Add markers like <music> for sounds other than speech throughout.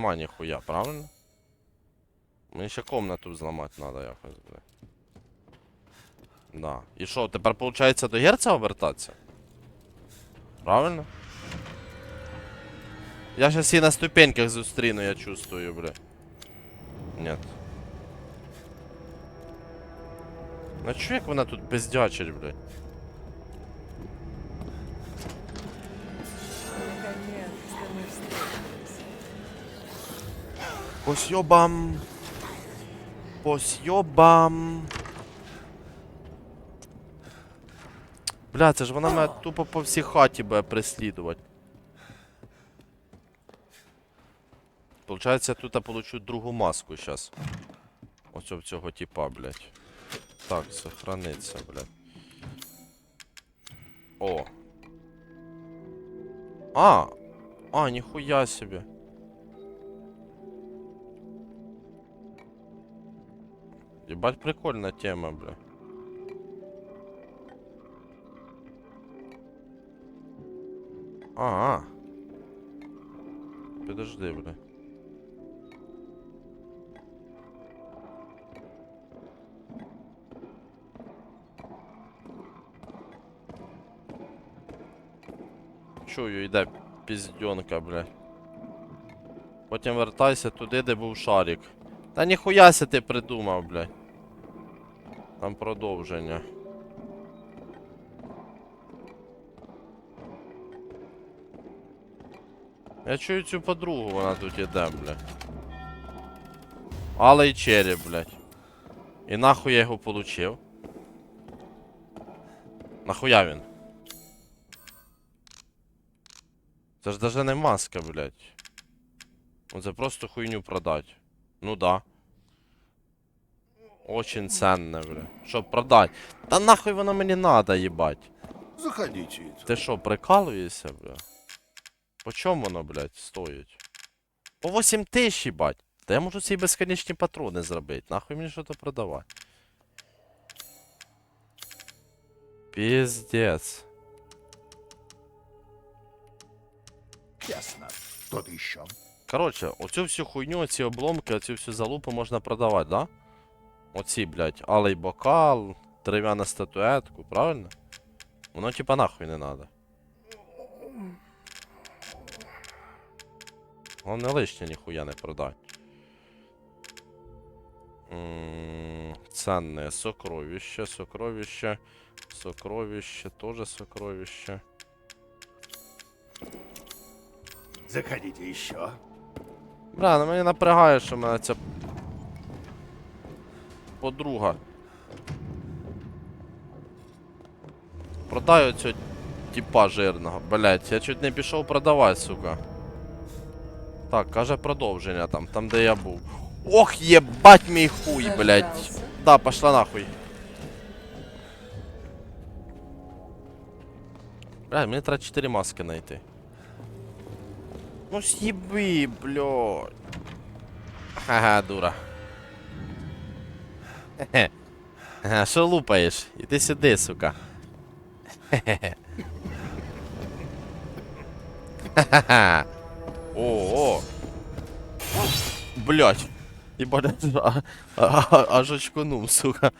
Нема ніхуя, правильно? Мені ще комнату зламати треба якось, бля. Да. І що, тепер виходить до герця обертатися? Правильно? Я щас її на ступеньках зустріну, я чувствую, бля. Нет. Ну чё, як вона тут бездячить, блядь? По сьобам. По сьобам. Бля, це ж вона мене тупо по всій хаті буде преслідувати. Получається, тут я получу другу маску зараз. Оцю в цього типа, блядь. Так, сохраниться, блядь. О. А! А, ніхуя собі. Ебать прикольная тема, бля. А, -а. Подожди, бля. Чую, йде піздьонка, бля. Потім вертайся туди, де був шарик. Та ніхуя ся ти придумав, блядь. Там продовження. Я чую цю подругу, вона тут іде, блядь. Але й череп, блядь. І нахуй я його получив. Нахуя він? Це ж даже не маска, блядь. Ну, Це просто хуйню продать. Ну да. Очень ценне, бля. Щоб продать. Та нахуй воно мені надо, їбать. Заходите. Ти що, прикалуєшся, бля? По чому воно, блядь, стоїть? По 8 тисяч, їбать. Та я можу ці безконечні патрони зробити. Нахуй мені що то продавати. Піздец. Ясно. Что-то еще? Коротше, оцю всю хуйню, оці обломки, оцю всю залупу можна продавати, да? Оці, блядь, алий бокал, дерев'яна статуетку, правильно? Воно типа нахуй не надо. Головне лишнє ніхуя не продать. М, Ценне сокровище, сокровище, сокровище, тоже сокровище. Заходите еще. Бля, ну мені напрягає, що в мене ця подруга. Продай оцього типа жирного. Блять, я чуть не пішов продавати, сука. Так, каже продовження там, там де я був. Ох, єбать мій хуй, блять. Да, пошла нахуй. Бля, мені треба 4 маски знайти. Ну съеби, блядь. Ага, дура. <laughs> Хе-хе. Ага, що лупаєш? Іди сюди, сука. Хе-хе. Ха-ха-ха. О, о. Блять. Ебать, а- а- а- аж очкунув, сука.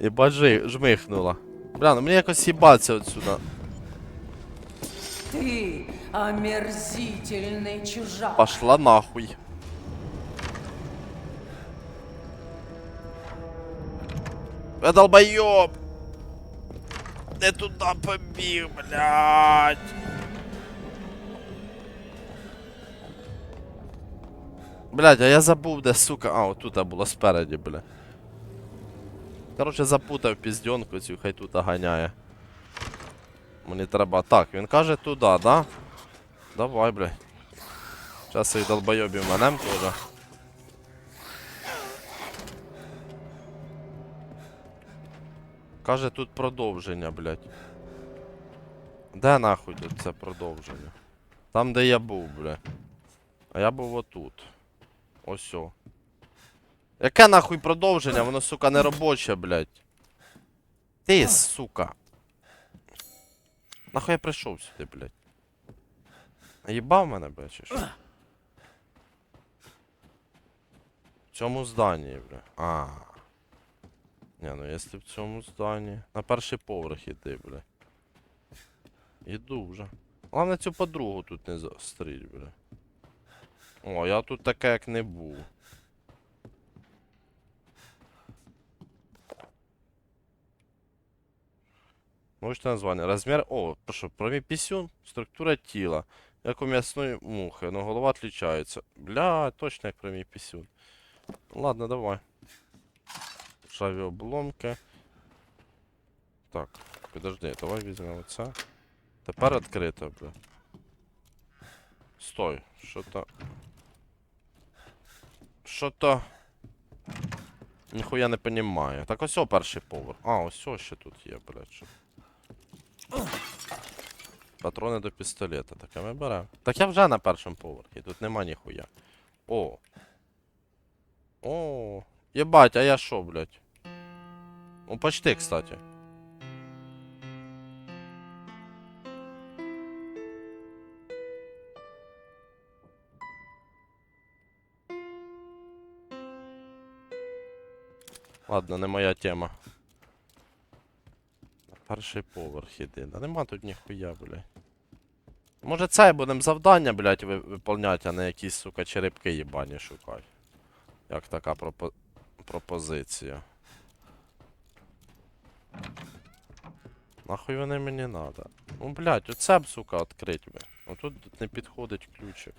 Жи- жмихнула. Бля, ну мені якось їбаться отсюда. Ты омерзительный чужак. Пошла нахуй. Я долбоёб! Не туда побіг, блядь! Блядь, а я забув, де, сука. А, отут була спереді, бля. Короче, запутав піздьонку цю, хай тут ганяє. Мені треба. Так, він каже туди, да? Давай, блядь. Сейчас цих долбойобів манем тоже. Каже тут продовження, блядь. Де нахуй тут це продовження? Там, де я був, бля. А я був отут. Ось о. Яке нахуй продовження? Воно, сука, не робоче, блядь. Ти, сука. Нахуй я прийшов сюди, блядь. Наїбав мене, блядь, чи що? цьому зданні, бля. А. Ні, ну якщо в цьому зданні. На перший поверх іди, бля. Іду вже. Головне цю подругу тут не застріть, бля. О, я тут таке як не був. Научное название. Размер... О, прошу, правий писюн, структура тіла. Як у м'ясної мухи, но голова отличается. Бля, точно як прямий писюн. Ладно, давай. Ржаві обломки. Так, подожди, давай візьмемо це. Тепер відкрито, бля. Стой, що то. Що то. Ніхуя не понімаю. Так ось о перший поверх. А, ось ще тут є, блядь. Патрони до пістолета. Таке ми беремо. Так я вже на першому поверхі, тут нема ніхуя. О. О. Єбать, а я шо, блядь? Ну, почти, кстати. Ладно, не моя тема. Перший поверх іди. Нема тут ніхуя, блядь. Може це будемо завдання, блядь, ви- виповняти, а не якісь, сука, черепки їбані шукати. Як така пропо... пропозиція. Нахуй вони мені надо. Ну, блядь, оце б, сука, відкрить би. Отут не підходить ключик.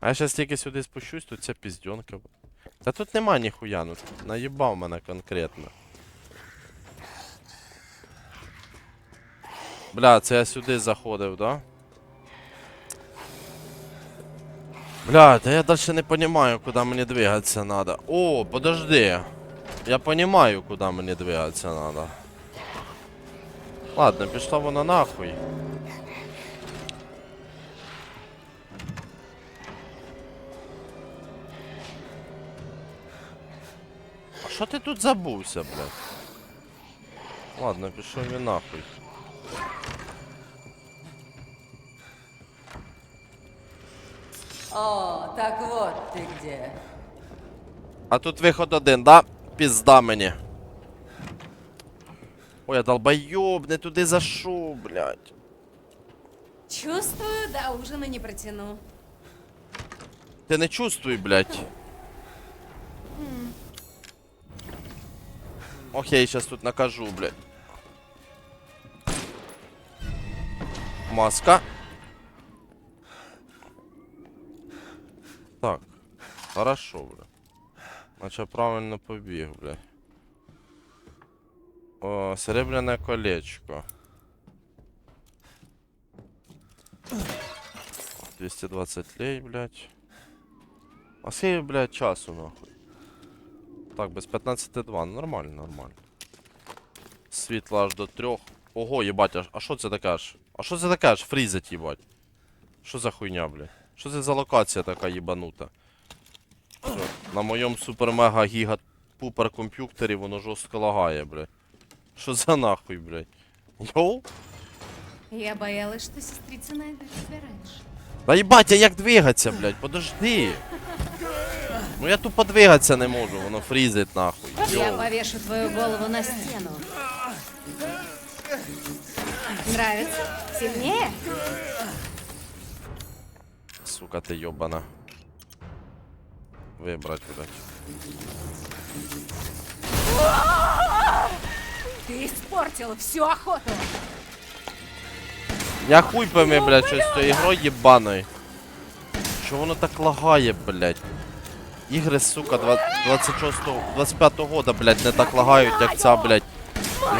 А я щас тільки сюди спущусь, тут ця піздьонка. Та тут нема ніхуя, ну наїбав мене конкретно. Бля, це я сюди заходив, да? Бля, та я дальше не понимаю, куда мені двигатися надо. О, подожди. Я понимаю, куда мені двигатися надо. Ладно, пішло воно нахуй. А що ти тут забувся, блядь? Ладно, пішов він нахуй. О, так вот ты где. А тут виход один, да? Пізда мені. Ой, я долбоёб, не туди зайшов, блядь. Чувствую, до ужина не протяну. Ти не чувствуй, блядь. Окей, сейчас тут накажу, блядь. Маска. Так. Хорошо, бля. Значит, правильно побіг, блядь. О, серебряне колечко. 220 лей, блядь. А скільки, блядь, часу, нахуй? Так, без 15.2, нормально, нормально. Світло аж до трьох. Ого, їбать, а що це таке аж? А що це таке аж фрізить, їбать? Що за хуйня, блядь? Що це за локація така їбанута? Що, на моєму супер-мега гіга пупер комп'ютері воно жорстко лагає, блядь. Що за нахуй, блядь? Йоу? Я боялась, что сестрица найдет тебя раньше. Да їбать, а як двигатися, блядь? Подожди. Ну я тупо двигатися не можу, воно фрізить нахуй. Я Йоу. повешу твою голову на стену. Нравится? Сильнее? Сука, ти йобана. Вибрать, блядь. Ты испортила всю охоту. Я хуй пойми, блядь, щось з цією ігрою їбаною. Що воно так лагає, блядь? Ігри, сука, 26-го, 25-го года, блядь, не так лагають, як ця, блядь.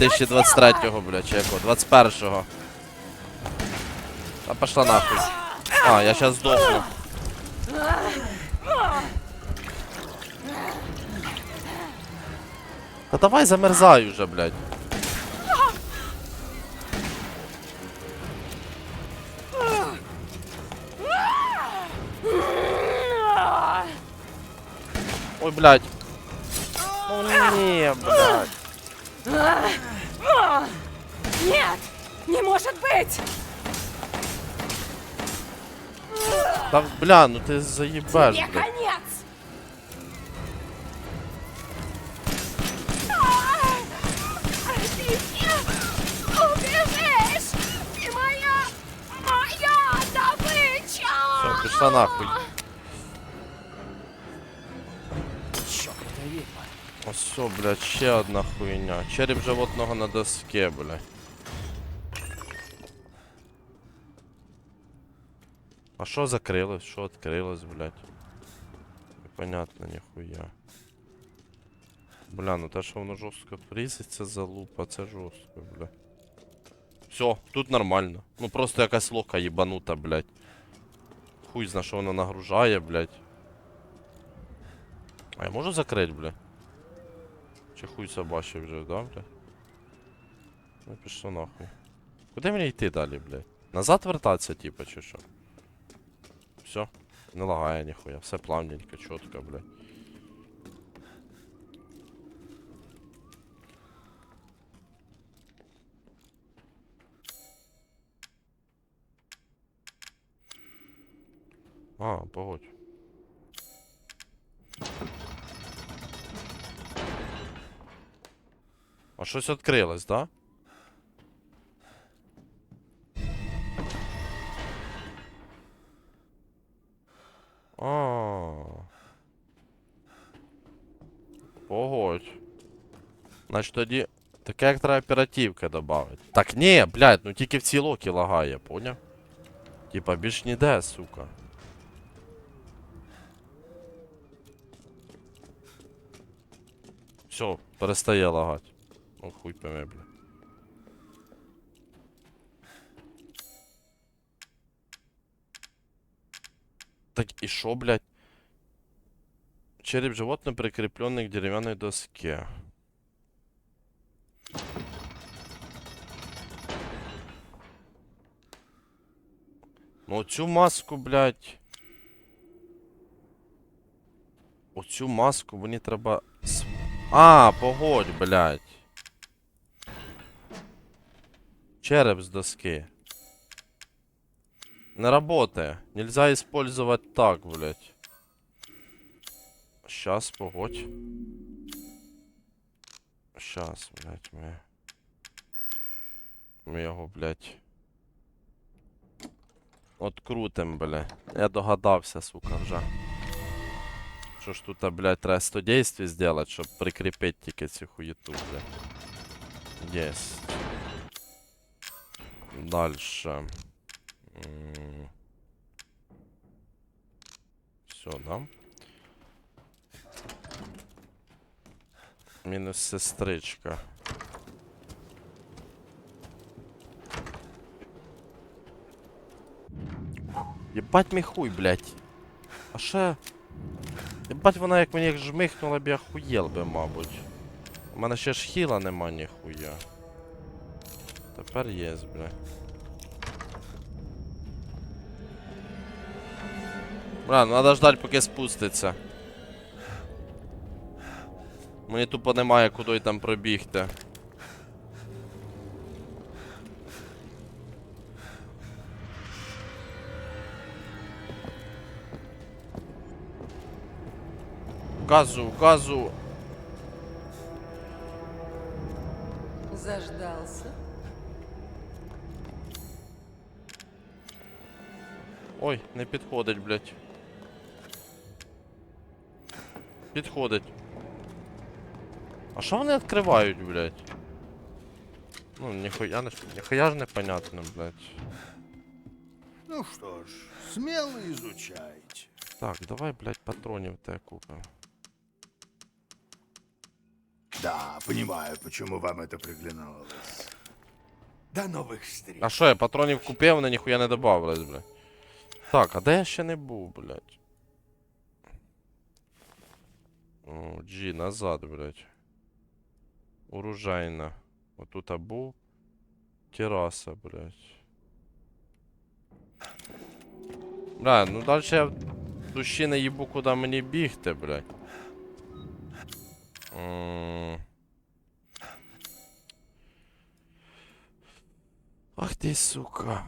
2023-го, блядь, чи якого, 21-го. Та пошла нахуй. А, я щас здохну. Та давай замерзай уже, блядь. Ой, блядь. Ну не, блядь. Нет! Не может быть! Да, бля, ну ты заебаешь. Тебе блядь. конец! Убежишь! Ты моя... моя добыча! Все, пошла нахуй. Все, блядь, ще одна хуйня. Череп животного на доске, блядь. А що закрилось? Що відкрилось, блядь? Непонятно, ніхуя. Бля, ну те, що воно жорстко фрізиться залупа, це жорстко, бля. Все, тут нормально. Ну просто якась лока їбанута, блядь. Хуй зна, що воно нагружає, блядь. А я можу закрити, бля? Чи хуй собачий вже, да, бля? Ну пішло нахуй. Куди мені йти далі, блядь? Назад вертатися, типа, чи що? Все, не лагає ніхуя, все плавненько, чітко, блядь. А, погодь. А щось відкрилось, да? А. Погодь. Значить тоді. Таке як треба оперативки додати. Так ні, блядь, ну тільки в цій локі лагає, поняв? Типа більш ніде, сука. Все, перестає лагати. Ну хуй пойме, бля. Так и шо, блядь? Череп животного, прикрепленный к деревянной доске. Ну оцю маску, блядь. Оцю маску мені треба. А, погодь, блядь. Череп с доски. Не работает. Нельзя использовать так, блядь. Сейчас, погодь. Сейчас, блядь, ми. Ми його, блядь. Открутим, блядь. Я догадався, сука, вже. Що ж тут, блядь, треба 100 действий сделать, щоб прикріпити тільки цю хуєту, блядь. Єсть. Дальше. Все, да? Мінус сестричка. Єбать мій хуй, блядь. А ще... Єбать вона як мені як жмихнула б я хуєл би, мабуть. У мене ще ж хіла нема ніхуя. Тепер є, блядь. Бля, ну надо ждать, поки спуститься. Мені тупо немає куди там пробігти. Газу, газу. Заждался. Ой, не підходить, блядь. Підходить. А що вони відкривають, блядь? Ну, ніхуя, не, ніхуя ж непонятно, блядь. Ну что ж, смело изучайте. Так, давай, блядь, патронів те купимо. Да, понимаю, почему вам это приглянулось. До новых встреч. А що, я патронів купив, вони ніхуя не добавились, блядь. Так, а де я ще не був, блядь? О, G, назад, блядь. Урожайна. Отут був. Тераса, блядь. Бля, ну далі я в душі не їбу, куди мені бігти, блядь. М. Ах ти, сука.